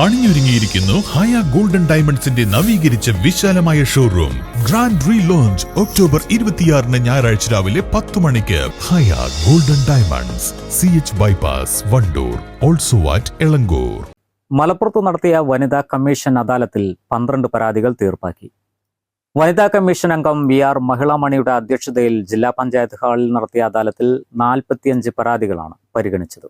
അണിഞ്ഞൊരുങ്ങിയിരിക്കുന്നു ഹയ golden ഡയമണ്ട്സിന്റെ നവീകരിച്ച വിശാലമായ showroom. Grand relaunch October ഇരുപത്തിയാറിന് ഞായറാഴ്ച രാവിലെ പത്ത് മണിക്ക്. Haya golden diamonds. C H bypass Wandoor. Also at Elankur. മലപ്പുറത്ത് നടത്തിയ വനിതാ കമ്മീഷൻ അദാലത്തിൽ പന്ത്രണ്ട് പരാതികൾ തീർപ്പാക്കി. വനിതാ കമ്മീഷൻ അംഗം വി ആർ മഹിളാമണിയുടെ അധ്യക്ഷതയിൽ ജില്ലാ പഞ്ചായത്ത് ഹാളിൽ നടത്തിയ അദാലത്തിൽ നാൽപ്പത്തിയഞ്ച് പരാതികളാണ് പരിഗണിച്ചത്.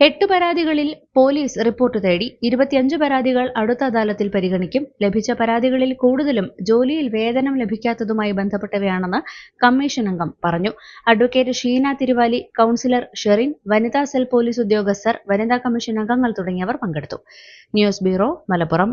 എട്ട് പരാതികളിൽ പോലീസ് റിപ്പോർട്ട് തേടി ഇരുപത്തിയഞ്ച് പരാതികൾ അടുത്ത അദാലത്തിൽ പരിഗണിക്കും. ലഭിച്ച പരാതികളിൽ കൂടുതലും ജോലിയിൽ വേതനം ലഭിക്കാത്തതുമായി ബന്ധപ്പെട്ടവയാണെന്ന് കമ്മീഷൻ അംഗം പറഞ്ഞു. അഡ്വക്കേറ്റ് ഷീന തിരുവാലി കൌൺസിലർ ഷെറിൻ വനിതാ സെൽ പോലീസ് ഉദ്യോഗസ്ഥർ വനിതാ കമ്മീഷൻ അംഗങ്ങൾ തുടങ്ങിയവർ പങ്കെടുത്തു. News bureau Malappuram.